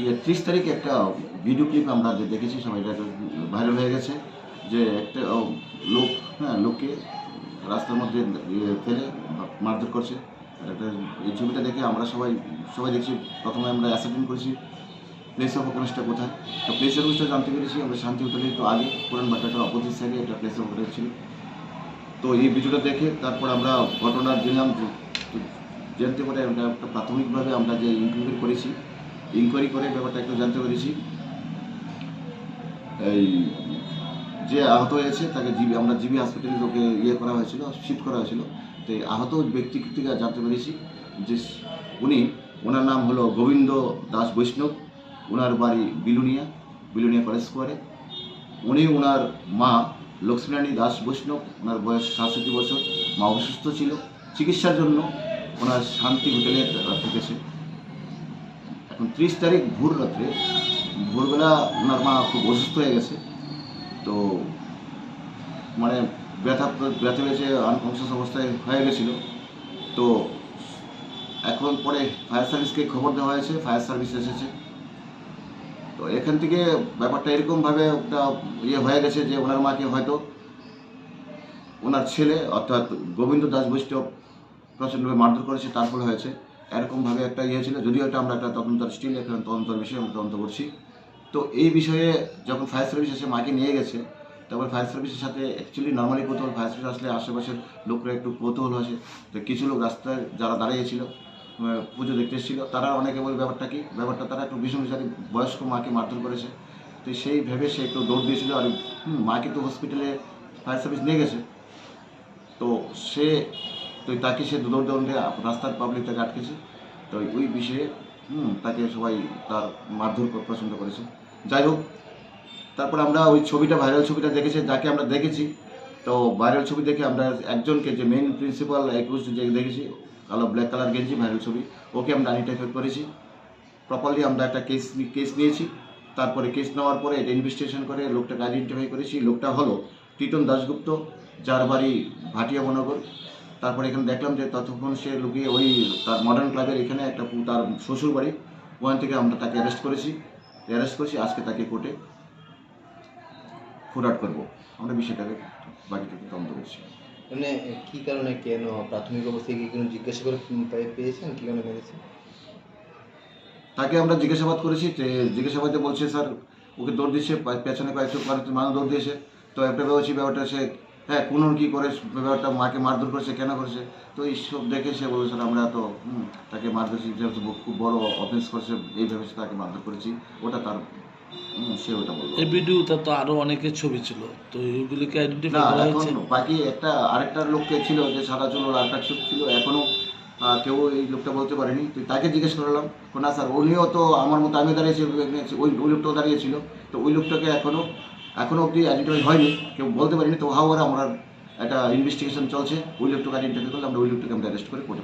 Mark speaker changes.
Speaker 1: ইয়ে ত্রিশ তারিখে একটা ভিডিও ক্লিপ আমরা যে দেখেছি, সবাই এটা ভাইরাল হয়ে গেছে, যে একটা লোক হ্যাঁ লোককে রাস্তার মধ্যে ইয়ে ফেলে মারধর করছে। একটা, এই ছবিটা দেখে আমরা সবাই সবাই দেখছি, প্রথমে আমরা অ্যাসেপ্টেন্ট করেছি, প্লেস অফ অকারেন্সটা কোথায়? তো প্লেস অফ অকারেন্সটা জানতে পেরেছি, আমরা শান্তি হোটেলে একটু আগে, পুরান বাটাটার অপোজিট সাইডে একটা প্লেস অফ অকারেন্স ছিল। তো এই ভিডিওটা দেখে তারপর আমরা ঘটনার দিলাম জানতে পারে আমরা একটা প্রাথমিকভাবে আমরা যে ইনকোয়ারি করেছি ইনকোয়ারি করে ব্যাপারটা একটু জানতে পেরেছি। এই যে আহত হয়েছে, তাকে জিবি, আমরা জিবি হাসপাতালে লোকে ইয়ে করা হয়েছিল শিফট করা হয়েছিল। তো এই আহত ব্যক্তি থেকে জানতে পেরেছি যে উনি, ওনার নাম হলো গোবিন্দ দাস বৈষ্ণব, ওনার বাড়ি বিলুনিয়া বিলুনিয়া কলেজ স্কোয়ারে উনি ওনার মা লক্ষ্মীরানী দাস বৈষ্ণব, ওনার বয়স সাতষট্টি বছর, মা অসুস্থ ছিল। চিকিৎসার জন্য ওনার শান্তি হোটেলে থেকেছে এখন ত্রিশ তারিখ ভোর রাত্রে, ভোরবেলা ওনার মা খুব অসুস্থ হয়ে গেছে, তো মানে ব্যথা ব্যথা পেয়েছে, আনকনসিয়াস অবস্থায় হয়ে গেছিল। তো এখন পরে ফায়ার সার্ভিসকে খবর দেওয়া হয়েছে, ফায়ার সার্ভিস এসেছে। তো এখান থেকে ব্যাপারটা এরকমভাবে একটা ইয়ে হয়ে গেছে যে ওনার মাকে হয়তো ওনার ছেলে অর্থাৎ গোবিন্দ দাস বৈষ্ণব প্রচণ্ডভাবে মারধর করেছে, তার ফলে হয়েছে। এরকমভাবে একটা ইয়ে ছিল, যদিও এটা আমরা একটা তদন্তর স্টিল একটা তদন্তর বিষয়ে আমরা তদন্ত করছি। তো এই বিষয়ে যখন ফায়ার সার্ভিস এসে মাকে নিয়ে গেছে তারপর ফায়ার সার্ভিসের সাথে অ্যাকচুয়ালি নর্মালি কৌতূহল ফায়ার সার্ভিস আসলে আশেপাশের লোকরা একটু কৌতূহল আছে তো কিছু লোক রাস্তায় যারা দাঁড়িয়েছিল পুজো দেখতে এসেছিল, তারা অনেকে বলে, ব্যাপারটা কি? ব্যাপারটা তারা একটু ভীষণ বিচারী বয়স্ক মাকে মারধর করেছে। তো সেই ভেবে সে একটু দৌড় দিয়েছিল আর মাকে তো হসপিটালে ফায়ার সার্ভিস নিয়ে গেছে। তো সে তো তাকে সে দৌড়ে রাস্তার পাবলিক তাকে আটকেছে। তো ওই বিষয়ে তাকে সবাই তার মারধর পছন্দ করেছে। যাই হোক, তারপর আমরা ওই ছবিটা ভাইরাল ছবিটা দেখেছি, যাকে আমরা দেখেছি, তো ভাইরাল ছবি দেখে আমরা একজনকে যে মেইন প্রিন্সিপাল একুশ যে দেখেছি, কালো ব্ল্যাক কালার গেঞ্জি ভাইরাল ছবি, ওকে আমরা আইডেন্টিফাই করেছি। প্রপারলি আমরা একটা কেস কেস নিয়েছি। তারপরে কেস নেওয়ার পরে এটা ইনভেস্টিগেশন করে লোকটাকে আইডেন্টিফাই করেছি। লোকটা হলো টিটন দাশগুপ্ত, যার বাড়ি ভাটিয়া মহানগর তারপরে এখানে দেখলাম যে ততক্ষণ সে লুকিয়ে ওই তার মডার্ন ক্লাবের এখানে একটা তার শ্বশুর বাড়ি ওখান থেকে আমরা তাকে অ্যারেস্ট করেছি অ্যারেস্ট করেছি আজকে তাকে কোর্টে ফোরওয়ার্ড করব আমরা বিষয়টাকে বাকিটাকে তদন্ত করছি
Speaker 2: মানে কি কারণে কেন প্রাথমিক অবস্থায় কি কোনো জিজ্ঞাসা করে পেয়েছেন কি কারণে মেরেছে
Speaker 1: তাকে আমরা জিজ্ঞাসাবাদ করেছি যে জিজ্ঞাসাবাদে বলছে স্যার ওকে দৌড় দিচ্ছে পেছনে কয়েকশো কয়েকজন মানুষ দৌড় দিয়েছে তো একটা ভেবেছি ব্যাপারটা সে হ্যাঁ কোন কি করে ব্যাপারটা মাকে মারধর করেছে কেন করেছে? তো এইসব দেখে সে বলে স্যার আমরা তো তাকে মারধর খুব বড় অফেন্স করেছে এই ভেবেছে তাকে মারধর করেছি। ওটা তার সে ওটা বলল।
Speaker 3: এই ভিডিওতে তো আরও অনেকের ছবি ছিল তো এগুলিকে
Speaker 1: না
Speaker 3: আইডেন্টিফাই করা হয়েছে?
Speaker 1: বাকি একটা আরেকটা লোককে ছিল যে সাদা চুল আরেকটা চুল ছিল এখনও কেউ এই লোকটা বলতে পারেনি। তো তাকে জিজ্ঞেস করলাম না স্যার উনিও তো আমার মতো আমি দাঁড়িয়েছি ওই ওই লোকটাও দাঁড়িয়েছিল। তো ওই লোকটাকে এখনও এখনও অবধি আইডেন্টিফাই হয়নি, কেউ বলতে পারিনি, তো হাওয়ার আমরা একটা ইনভেস্টিগেশন চলছে, ওই লোকটাকে আইডেন্টিফাই করলে আমরা ওই লোকটাকে আমরা অ্যারেস্ট করে কোর্টে